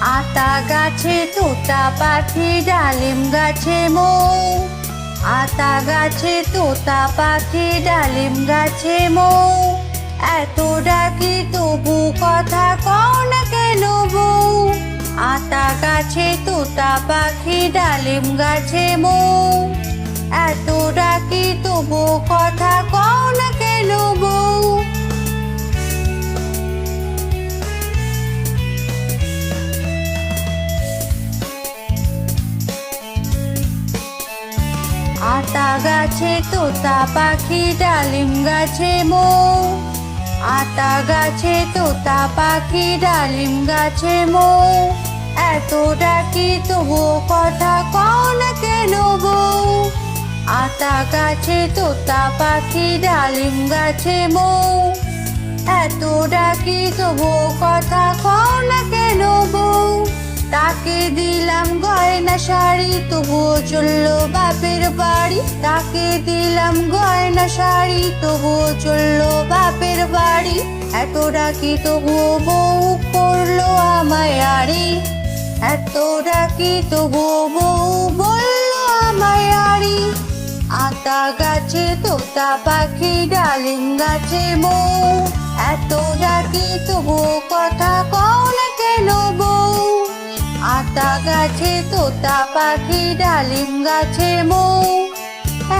আতা গাছে, তোতা পাখি, ডালিম গাছে, মৌ। আতা গাছে, তোতা পাখি, ডালিম গাছে, মৌ। এত ডাকি তবু কথা কও না কেন বউ আতা গাছে, তোতা পাখি, ডালিম গাছে, মৌ। এত ডাকি তবু কথা কও আতা গাছে তোতা পাখি, ডালিম গাছে মো। আতা গাছে তোতা পাখি, ডালিম গাছে মো। এত ডাকি তবু কথা কও না কেন বউ আতা গাছে তোতা পাখি, ডালিম গাছে মৌ। এত ডাকি তবু কথা কও না কেন তাকে দিলাম গয়না শাড়ি, তবুও চলল বাপের বাড়ি। তাকে দিলাম গয়না শাড়ি, তবুও চলল বাপের বাড়ি। এত ডাকি তবুও বউ করল আমায় আড়ি এত ডাকি তবুও বউ বলল আমায় আড়ি আতা গাছে তোতা পাখি, ডালিম গাছে মৌ। এত ডাকি তবুও কথা আতা গাছে তোতা পাখি ডালিম গাছে মৌ।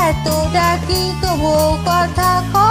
এত ডাকি তবুও কথা বউ